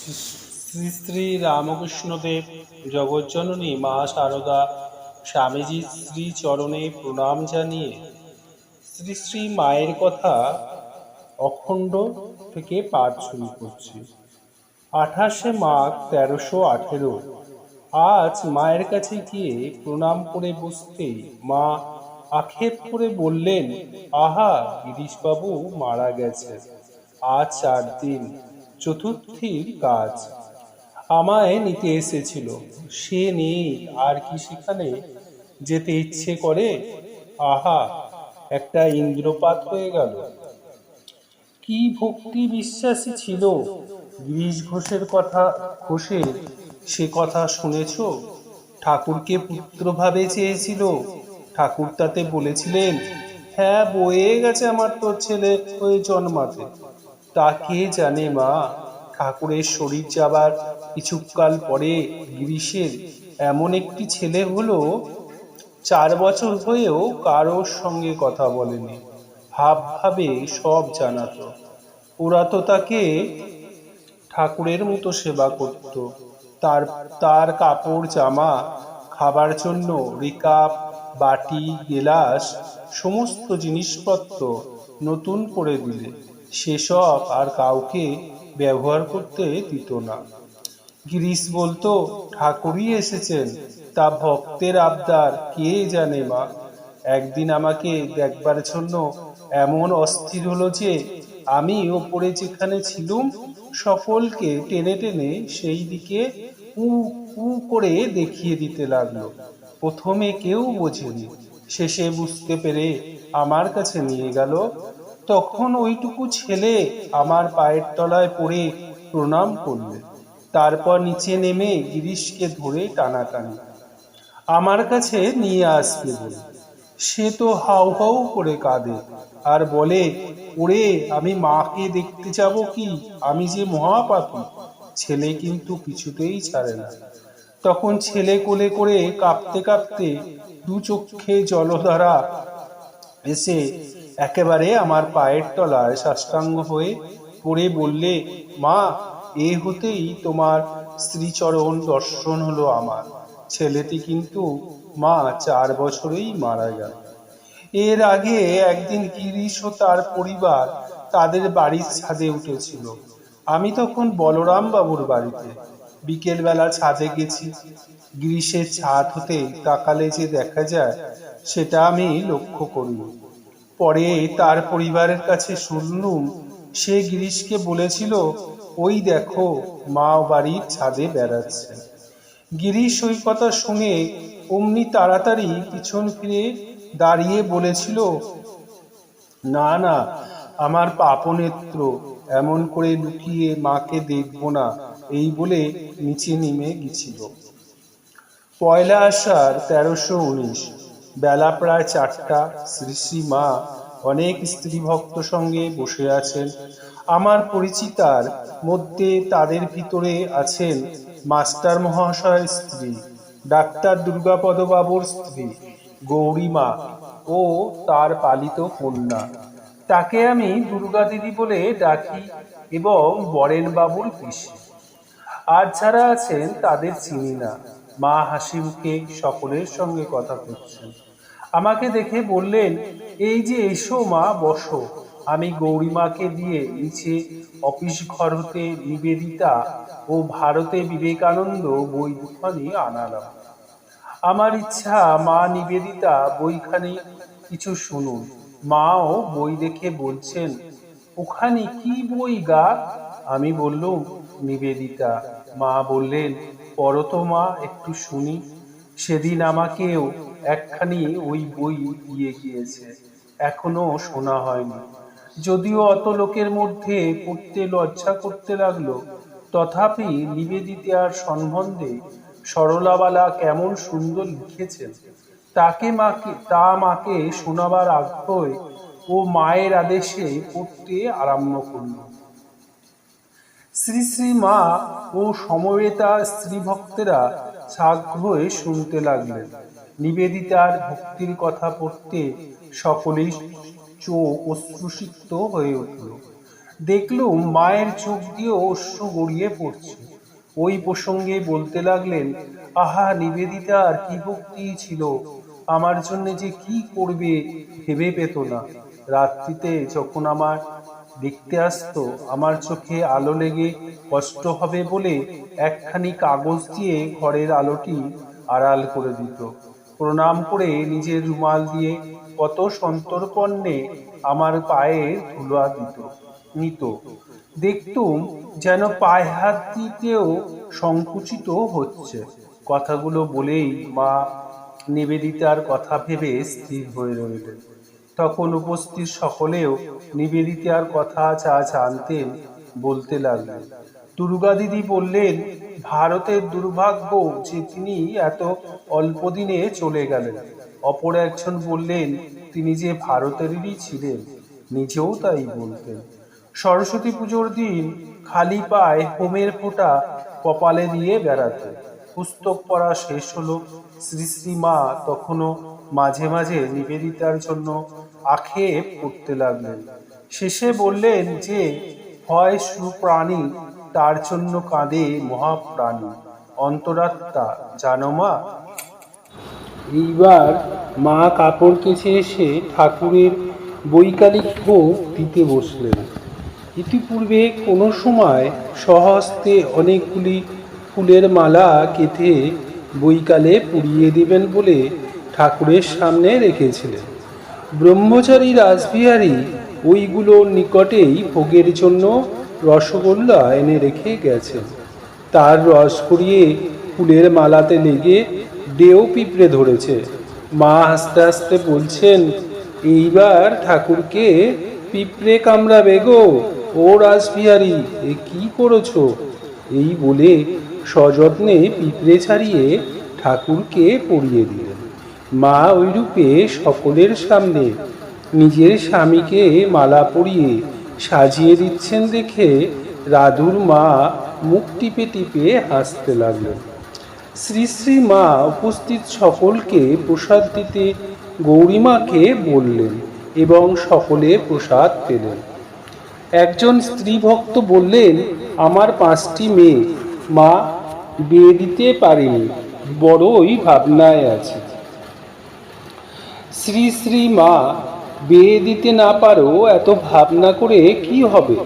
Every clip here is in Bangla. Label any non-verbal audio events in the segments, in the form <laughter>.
শ্রী শ্রী রামকৃষ্ণদেব জগজ্জননী মা শারদা স্বামীজির শ্রী চরণে প্রণাম জানিয়ে শ্রী শ্রী মায়ের কথা অখণ্ড থেকে পাঠ শুরু করছি। আঠাশে মাঘ তেরোশো আঠেরো, আজ মায়ের কাছে গিয়ে প্রণাম করে বসতে মা আক্ষেপ করে বললেন, আহা, গিরিশবাবু মারা গেছে আজ চার দিন। চতুর্থীর কাজ। আমায় নিতে এসেছিল। সে নেই, আর কি সেখানে? যেতে ইচ্ছে করে? আহা, একটা ইন্দ্রপাত হয়ে গেল। কি ভক্তি বিশ্বাসী ছিল? গিরিশ ঘোষের কথা, ঘোষের সে কথা শুনেছ? ঠাকুরকে পুত্রভাবে চেয়েছিল। ঠাকুর তাতে বলেছিলেন হ্যাঁ বয়ে গেছে আমার তোর ছেলে হয়ে জন্মাতে। তা কে জানে মা, ঠাকুরের শরীর যাবার কিছুকাল পরে গিরিশের এমন একটি ছেলে হলো, চার বছর হয়েও কারোর সঙ্গে কথা বলেনি। ভাব ভাবে সব জানাতো। ওরা তো তাকে ঠাকুরের মতো সেবা করত। তার তার কাপড়, জামা, খাবার জন্য রিকাপ, বাটি, গেলাস, সমস্ত জিনিসপত্র নতুন করে দিলে। সেসব আর কাউকে ব্যবহার করতে দিত না। গিরিশ বলতো, ঠাকুরই এসেছেন, তা ভক্তের আবদার কে জানে মা? একদিন আমাকে দেখবার জন্য এমন অস্থির হলো যে, আমি ওপরে যেখানে ছিলুম, সকলকে টেনে টেনে সেই দিকে উ উ করে দেখিয়ে দিতে লাগল। প্রথমে কেউ বোঝেনি, শেষে বুঝতে পেরে আমার কাছে নিয়ে গেল তখন ওইটুকু ছেলে আমার পায়ের তলায় পড়ে প্রণাম করলে। তারপর নিচে নেমে গিরিশকে ধরে টানাটানি। আমার কাছে নিয়ে আসবে বলে। সে তো হাউ হাউ করে কাঁদে আর বলে, ওরে, আমি মাকে দেখতে যাব কি? আমি যে মহাপাপী। ছেলে কিন্তু কিছুতেই ছাড়ে না। তখন ছেলে কোলে করে কাঁপতে কাঁপতে দু চক্ষে জলধারা এসে একেবারে আমার পায়ের তলায় সাষ্টাঙ্গ হয়ে পড়ে বললে, মা, এ হতেই তোমার শ্রীচরণ দর্শন হলো আমার। ছেলেটি কিন্তু, মা, চার বছরেই মারা গেল এর আগে একদিন গিরিশ ও তার পরিবার তাদের বাড়ির ছাদে উঠেছিল। আমি তখন বলরাম বাবুর বাড়িতে। বিকেলবেলা ছাদে গেছি। গ্রীষ্মের ছাদ হতে তাকালে যে দেখা যায়, সেটা আমি লক্ষ্য করিনি পরে তার পরিবারের কাছে শুনলুম, সে গিরিশকে বলেছিল, ওই দেখো, মা বাড়ির ছাদে বেড়াচ্ছে। গিরিশ ওই কথা শুনে অমনি তাড়াতাড়ি পিছন ফিরে দাঁড়িয়ে বলেছিল, না না, আমার পাপনেত্র, এমন করে লুকিয়ে মাকে দেখব না। এই বলে নিচে নেমে গেছিল। পয়লা আষাঢ় তেরোশো উনিশ। বেলা প্রায় চারটা শ্রী মা অনেক স্ত্রী ভক্ত সঙ্গে বসে আছেন। আমার পরিচিতার মধ্যে তাদের ভিতরে আছেন মাস্টার মহাশয়ের স্ত্রী, ডাক্তার দুর্গাপদ বাবুর স্ত্রী গৌরীমা ও তার পালিত কন্যা। তাকে আমি দুর্গা দিদি বলে ডাকি এবং বরেন বাবুর পিসি। আর যারা আছেন তাদের চিনি না। মা হাসি মুখে সকলের সঙ্গে কথা করছেন আমাকে দেখে বললেন, এই যে এসো মা, বসো। আমি গৌরীমাকে দিয়ে নিচে অফিস ঘর হতে নিবেদিতা ও ভারতে বিবেকানন্দ বই দুখানি আনালাম। আমার ইচ্ছা মা নিবেদিতা, বইখানি কিছু শুনুন। মাও বই দেখে বলছেন, ওখানে কি বই গা? আমি বললুম, নিবেদিতা। মা বললেন পড়ো মা, একটু শুনি। সেদিন আমাকেও একখানি ওই বই দিয়ে গিয়েছে, এখনও শোনা হয়নি। যদিও অত লোকের মধ্যে পড়তে লজ্জা করতে লাগল, তথাপি নিবেদিতার সম্বন্ধে সরলাবালা কেমন সুন্দর লিখেছেন। তাকে মাকে, তা মাকে শোনাবার আগ্রহ ও মায়ের আদেশে পড়তে আরম্ভ করল। শ্রী শ্রী মা ও সমবেতা স্ত্রী ভক্তেরা সাগ্রহে শুনতে লাগলেন। নিবেদিতার ভক্তির কথা পড়তে সকলেই চোখ অশ্রুসিক্ত হয়ে উঠল। দেখলুম মায়ের চোখ দিয়ে অশ্রু গড়িয়ে পড়ছে। ওই প্রসঙ্গে বলতে লাগলেন, আহা নিবেদিতার কি ভক্তি ছিল? আমার জন্য যে কি করবে ভেবে পেত না। রাত্রিতে যখন আমার দেখতে আসতো, আমার চোখে আলো লেগে কষ্ট হবে বলে একখানি কাগজ দিয়ে ঘরের আলোটি আড়াল করে দিত। প্রণাম করে নিজের রুমাল দিয়ে কত সন্তর্পণে আমার পায়ে ধুলা দিত, নিত। দেখতুম যেন পায়ে হাত দিতেও সংকুচিত হচ্ছে। কথাগুলো বলেই মা নিবেদিতার কথা ভেবে স্থির হয়ে রইলেন। তখন উপস্থিত সকলেও নিবেদিতার কথা যা জানতেন বলতে লাগলেন। দুর্গা দিদি বললেন, ভারতের দুর্ভাগ্য যে তিনি এত অল্প দিনে চলে গেলেন। অপর একজন বললেন, তিনি যে ভারতেরই ছিলেন, নিজেও তাই বলতেন। সরস্বতী পুজোর দিন খালি পায়ে হোমের ফোঁটা কপালে দিয়ে বেড়াতেন পুস্তক পড়া শেষ হলো। শ্রী শ্রী মা তখনও মাঝে মাঝে নিবেদিতার জন্য আক্ষেপ করতে লাগলেন। শেষে বললেন যে, হয় সুপ্রাণী, তার জন্য কাঁদে মহাপ্রাণী। অন্তরাত্মা, জানো মা? এইবার মা কাপড় কেচে এসে ঠাকুরের বৈকালিক ভোগ দিতে বসলেন। ইতিপূর্বে কোনো সময় সহস্তে অনেকগুলি ফুলের মালা কেঁথে বৈকালে পুড়িয়ে দিবেন বলে ঠাকুরের সামনে রেখেছিলেন। ব্রহ্মচারী রাসবিহারী ওইগুলোর নিকটেই ভোগের জন্য রসগোল্লা এনে রেখে গেছেন তার রস করিয়ে ফুলের মালাতে লেগে ডেও পিঁপড়ে ধরেছে। মা আস্তে আস্তে বলছেন, এইবার ঠাকুরকে পিঁপড়ে কামড়াবে গো, ও রাসবিহারী এ কি করেছ? এই বলে সযত্নে পিঁপড়ে ছাড়িয়ে ঠাকুরকে পরিয়ে দিলেন মা ওইরূপে সকলের সামনে নিজের স্বামীকে মালা পরিয়ে সাজিয়ে দিচ্ছেন দেখে রাধুর মা মুখ টিপে টিপে হাসতে লাগলেন। শ্রী শ্রী মা উপস্থিত সকলকে প্রসাদ দিতে গৌরীমাকে বললেন এবং সকলে প্রসাদ পেলেন। একজন স্ত্রী ভক্ত বললেন, আমার পাঁচটি মেয়ে। মা, বিয়ে দিতে পারেনি, বড়ই ভাবনায় আছে। শ্রী শ্রী মা, বিয়ে দিতে না পারো এত ভাবনা করে কি হবে?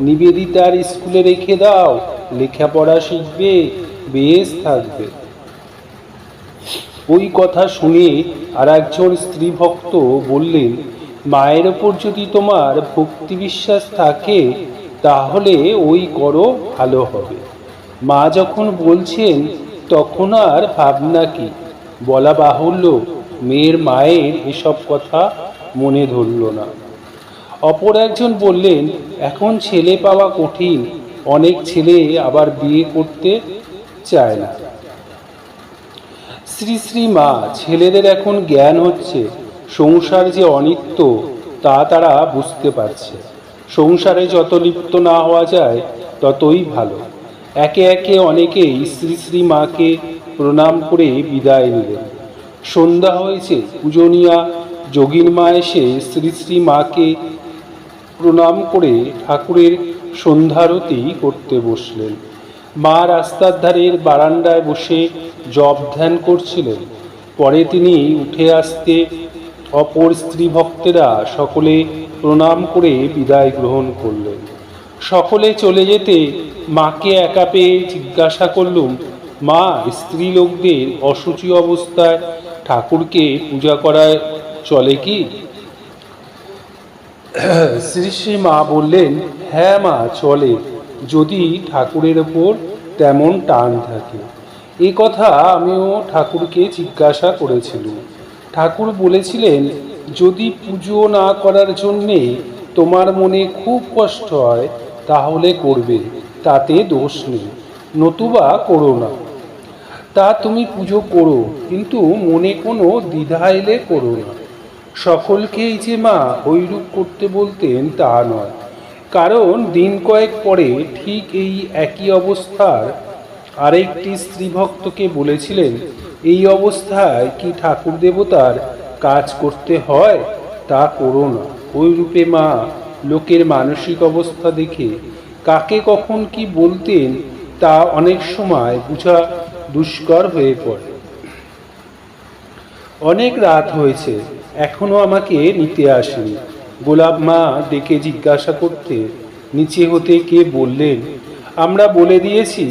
নিবেদিতার স্কুলে রেখে দাও, লেখাপড়া শিখবে, বেশ থাকবে। ওই কথা শুনে আর একজন স্ত্রী ভক্ত বললেন, মায়ের ওপর যদি তোমার ভক্তি বিশ্বাস থাকে, তাহলে ওই করো, ভালো হবে। মা যখন বলছেন, তখন আর ভাবনা কি? বলা বাহুল্য। মেয়ের মায়ের এসব কথা মনে ধরল না। অপর একজন বললেন, এখন ছেলে পাওয়া কঠিন, অনেক ছেলে আবার বিয়ে করতে চায় না। শ্রী শ্রী মা, ছেলেদের এখন জ্ঞান হচ্ছে, সংসার যে অনিত্য, তা তারা বুঝতে পারছে। সংসারে যত লিপ্ত না হওয়া যায়, ততই ভালো। একে একে অনেকেই শ্রী শ্রী মাকে প্রণাম করে বিদায় নিলেন। সন্ধ্যা হয়েছে, পূজনীয়া যোগীর মা এসে শ্রী শ্রী মাকে প্রণাম করে ঠাকুরের সন্ধ্যারতি করতে বসলেন। মা রাস্তার ধারের বারান্দায় বসে জপ ধ্যান করছিলেন। পরে তিনি উঠে আসতে অপর স্ত্রী ভক্তেরা সকলে প্রণাম করে বিদায় গ্রহণ করলেন। সকলে চলে যেতে মাকে একা পেয়ে জিজ্ঞাসা করলুম, মা স্ত্রী লোকদের অসুচি অবস্থায় ঠাকুরকে পূজা করায় চলে কি? শ্রী শ্রী মা বললেন হ্যাঁ মা, চলে। যদি ঠাকুরের ওপর তেমন টান থাকে। এ কথা আমিও ঠাকুরকে জিজ্ঞাসা করেছিলাম। ঠাকুর বলেছিলেন, যদি পুজো না করার জন্যে তোমার মনে খুব কষ্ট হয়, তাহলে করবে, তাতে দোষ নেই। নতুবা করো না। তা তুমি পুজো করো, কিন্তু মনে কোনো দ্বিধা এলে করো না। সকলকেই যে মা ঐরূপ করতে বলতেন তা নয়। কারণ দিন কয়েক পরে ঠিক এই একই অবস্থার আরেকটি স্ত্রী ভক্তকে বলেছিলেন, এই অবস্থায় কি ঠাকুর দেবতার কাজ করতে হয়? তা করো না। ওই রূপে মা লোকের মানসিক অবস্থা দেখে কাকে কখন কি বলতেন তা অনেক সময় বোঝা দুষ্কর হয়ে পড়ে। অনেক রাত হয়েছে, এখনও আমাকে নিতে আসেনি। গোলাপ মা ডেকে জিজ্ঞাসা করতে, নিচে হতে কে বললেন? আমরা বলে দিয়েছি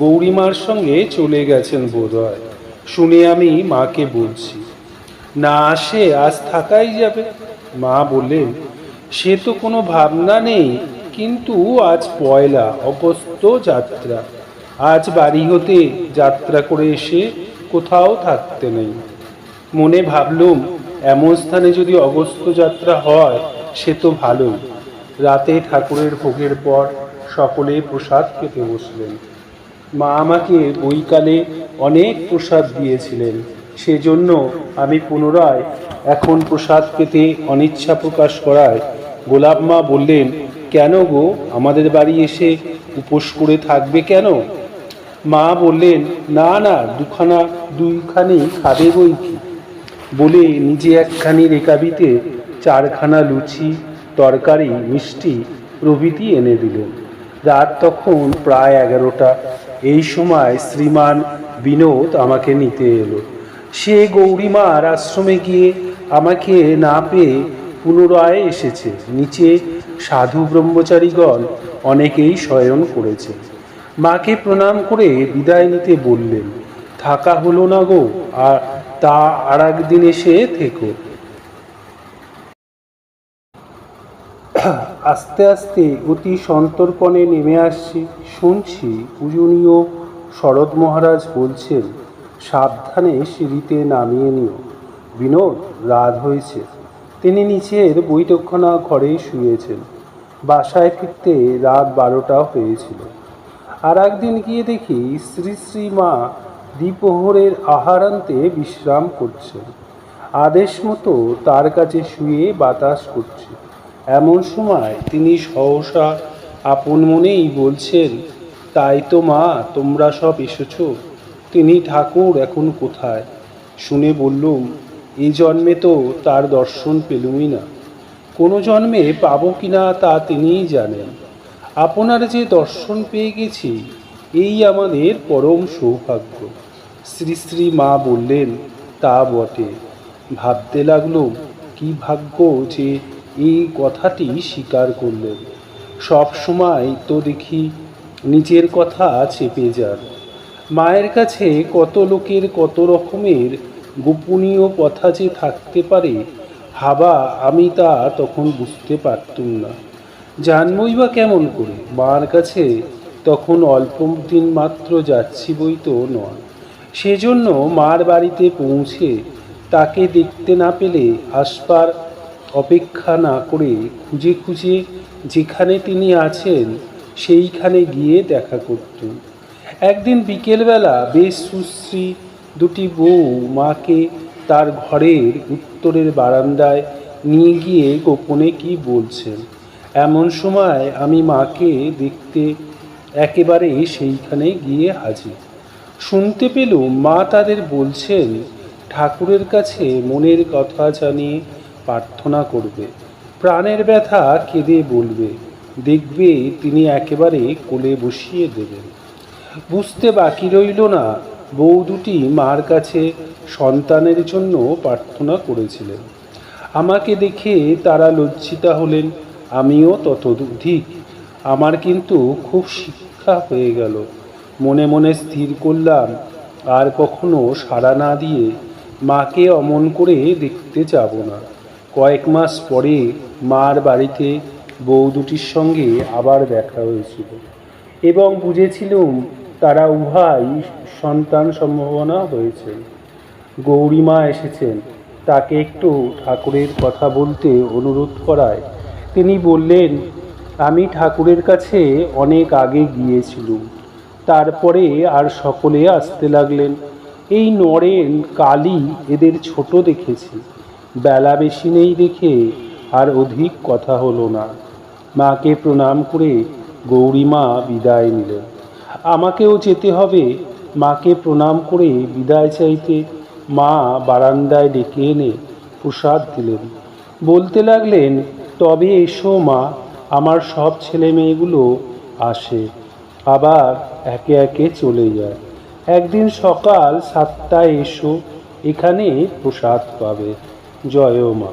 গৌরীমার সঙ্গে চলে গেছেন বোধহয়। শুনে আমি মাকে বলছি, না আসে আজ থাকাই যাবে। মা বললেন, সে তো কোনো ভাবনা নেই, কিন্তু আজ পয়লা, অগস্ত যাত্রা। আজ বাড়ি হতে যাত্রা করে এসে কোথাও থাকতে নেই। মনে ভাবলুম, এমন স্থানে যদি অগস্ত যাত্রা হয়, সে তো ভালোই। রাতে ঠাকুরের ভোগের পর সকলে প্রসাদ খেতে বসলেন। মা আমাকে বইকালে অনেক প্রসাদ দিয়েছিলেন। সেজন্য আমি পুনরায় এখন প্রসাদ পেতে অনিচ্ছা প্রকাশ করায় গোলাপ মা বললেন, কেন গো? আমাদের বাড়ি এসে উপোস করে থাকবে কেন? মা বললেন, না না, দুখানা দুইখানি খাবে বই কি বলে নিজে একখানি রেকাবিতে চারখানা লুচি, তরকারি, মিষ্টি প্রভৃতি এনে দিলেন রাত তখন প্রায় এগারোটা। এই সময় শ্রীমান বিনোদ আমাকে নিতে এলো। সে গৌরীমার আশ্রমে গিয়ে আমাকে না পেয়ে পুনরায় এসেছে। নিচে সাধু ব্রহ্মচারীগণ অনেকেই শয়ন করেছে। মাকে প্রণাম করে বিদায় নিতে বললেন, থাকা হলো না গো, আর তা আর একদিন এসে থেকো। <clears throat> আস্তে আস্তে অতি সন্তর্পণে নেমে আসছি, শুনছি পূজনীয় শরৎ মহারাজ বলছেন, সাবধানে সিঁড়িতে নামিয়ে নিও। বিনোদ রাত হয়েছে। তিনি নিচের বৈঠকখানা ঘরে শুয়েছেন। বাসায় ফিরতে রাত বারোটা হয়েছিল। আর একদিন গিয়ে দেখি শ্রী শ্রী মা দ্বিপ্রহরের আহারান্তে বিশ্রাম করছে। আদেশ মতো তার কাছে শুয়ে বাতাস করছে। এমন সময় তিনি সহসা আপন মনেই বলছেন, তাই তো মা, তোমরা সব এসেছ। তিনি ঠাকুর এখন কোথায়? শুনে বললুম এই জন্মে তো তার দর্শন পেলুমই না। কোনো জন্মে পাবো কিনা তা তিনিই জানেন। আপনার যে দর্শন পেয়ে গেছি, এই আমাদের পরম সৌভাগ্য। শ্রী শ্রী মা বললেন, তা বটে। ভাবতে লাগল, কি ভাগ্য যে এই কথাটি স্বীকার করলেন। সব সময় তো দেখি নিজের কথা চেপে যান। মায়ের কাছে কত লোকের কত রকমের গোপনীয় কথা যে থাকতে পারে হাবা আমি তা তখন বুঝতে পারতুম না। জানবই বা কেমন করে? মার কাছে তখন অল্প দিন মাত্র যাচ্ছি বই তো নয়। সেজন্য মার বাড়িতে পৌঁছে তাকে দেখতে না পেলে আসবার অপেক্ষা না করে খুঁজে খুঁজে যেখানে তিনি আছেন, সেইখানে গিয়ে দেখা করতুম। একদিন বিকেলবেলা বেশ সুশ্রী দুটি বউ মাকে তার ঘরের উত্তরের বারান্দায় নিয়ে গিয়ে গোপনে কি বলছেন। এমন সময় আমি মাকে দেখতে একেবারে সেইখানে গিয়ে হাজির। শুনতে পেলুম মা তাদের বলছেন, ঠাকুরের কাছে মনের কথা জানিয়ে প্রার্থনা করবে। প্রাণের ব্যথা কেঁদে বলবে। দেখবে তিনি একেবারে কোলে বসিয়ে দেবেন। বুঝতে বাকি রইল না, বউ দুটি মার কাছে সন্তানের জন্য প্রার্থনা করেছিলেন। আমাকে দেখে তারা লজ্জিতা হলেন। আমিও তত ততোধিক। আমার কিন্তু খুব শিক্ষা হয়ে গেল। মনে মনে স্থির করলাম, আর কখনো সাড়া না দিয়ে মাকে অমন করে দেখতে যাব না। কয়েক মাস পরে মার বাড়িতে বউ দুটির সঙ্গে আবার দেখা হয়েছিল। এবং বুঝেছিলুম তারা উভয় সন্তান সম্ভাবনা হয়েছে। গৌরীমা এসেছেন। তাকে একটু ঠাকুরের কথা বলতে অনুরোধ করায় তিনি বললেন, আমি ঠাকুরের কাছে অনেক আগে গিয়েছিলুম। তারপরে আর সকলে আসতে লাগলেন। এই নরেন, কালী এদের ছোট দেখেছি। বেলা বেশি নেই দেখে আর অধিক কথা হলো না। মাকে প্রণাম করে গৌরীমা বিদায় নিলেন। আমাকেও যেতে হবে। মাকে প্রণাম করে বিদায় চাইতে মা বারান্দায় ডেকে এনে প্রসাদ দিলেন। বলতে লাগলেন তবে এসো মা, আমার সব ছেলে মেয়েগুলো আসে, আবার একে একে চলে যায়। একদিন সকাল সাতটায় এসো, এখানে প্রসাদ পাবে। জয় মা।